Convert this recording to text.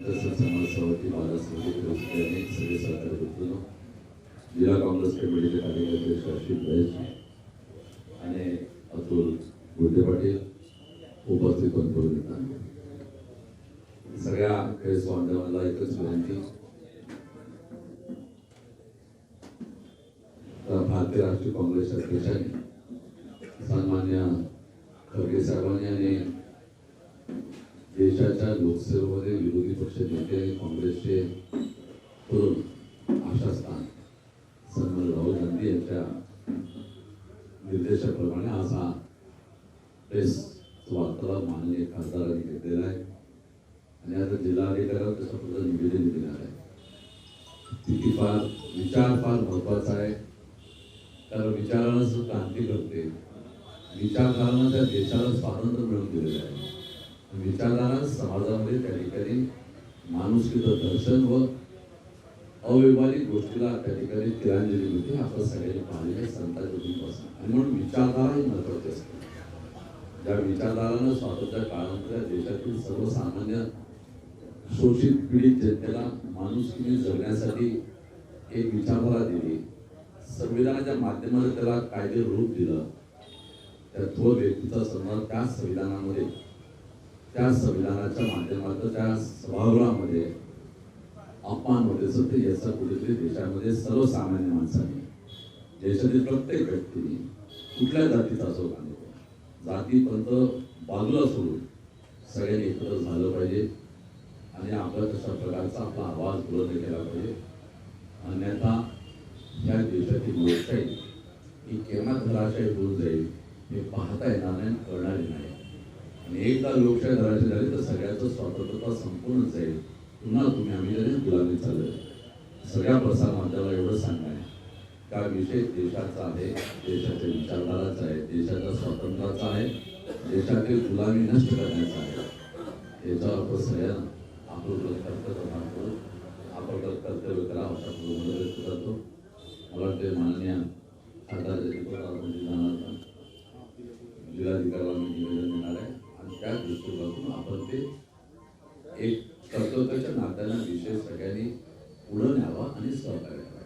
तसंच समाज सभापती बाळासाहेब यांनी सगळे सहकारी मित्रांनो जिल्हा काँग्रेस कमिटीचे कार्यकर्ते शाश्वित बैस आणि अतुल गुड्डे पाटील उपस्थित पंतप्रधान सगळ्या केस बांधवांना एकच विनंती भारतीय राष्ट्रीय काँग्रेसच्या अध्यक्षांनी सन्मान्य खरगे साहेबांनी आणि देशाच्या लोकसेवेमध्ये विरोधी पक्ष नेते काँग्रेसचे तरुण आशास्थान सन्मान राहुल गांधी यांच्या निर्देशाप्रमाणे आज हा प्रेस वार्ताला माननीय खासदारांनी घेतलेला आहे. आणि आता जिल्हाधिकाऱ्यांना त्याचं पुढं निवेदन देणार आहे. स्थिती फार विचार फार महत्त्वाचा आहे. कारण विचारानंच क्रांती घडते. विचारधारानं त्या देशाला स्वातंत्र्य मिळवून दिलेलं आहे. विचारधारा समाजामध्ये त्या ठिकाणी माणुसकीचं दर्शन व अव्यवहारिक गोष्टीला त्या ठिकाणी तिलांजली मिळते आपण सगळ्यांनी पाहिले संतांच्या पासून आणि म्हणून विचारधारा ही महत्वाची असते. ज्या विचारधारानं स्वातंत्र्य काळामध्ये देशातील सर्वसामान्य शोषित पीडित जनतेला माणुसकीने जगण्यासाठी एक विचारधारा दिली. संविधानाच्या माध्यमाने त्याला कायदे रूप दिलं. त्या थोर व्यक्तीचा सन्मान त्याच संविधानामध्ये त्या संविधानाच्या माध्यमातून त्या सभागृहामध्ये अपमान होते सत्य याचा कुठेतरी देशामध्ये सर्वसामान्य माणसाने देशातील प्रत्येक व्यक्तीने कुठल्या जातीचा असो का जातीपर्यंत बाजूला सोडून सगळ्यांनी एकत्र झालं पाहिजे. आणि आपला तशा प्रकारचा आपला आवाज बुलंद केला पाहिजे. अन्यथा या देशातील लोकशाही ही केव्हा धराशाही होऊन जाईल हे पाहता येणार नाही कळणार नाही. आणि एकदा लोकशाही धराशी झाली तर सगळ्याचं स्वातंत्र्यता संपूर्ण जाईल. पुन्हा तुम्ही आम्ही जरी गुलामी चाललं सगळ्या प्रसार माध्यमाला एवढं सांगाय का विषय देशाचा आहे देशाच्या विचारधाराचा आहे देशाच्या स्वातंत्र्याचा आहे देशातील गुलामी नष्ट करण्याचा आहे. याच्यावर आपण सगळ्यांना आपलं कर्तव्य भान करू आपण कर्तव्य करा अशा प्रकारे व्यक्त करतो मला वाटते माननीय खासदार आपण जिल्हाधिकाऱ्याला निवेदन देणार आहे. त्या दृष्टिकोनातून आपण ते एक कर्तव्याच्या नात्यानं विषय सगळ्यांनी पुढं न्यावा आणि सहकार्य करावा.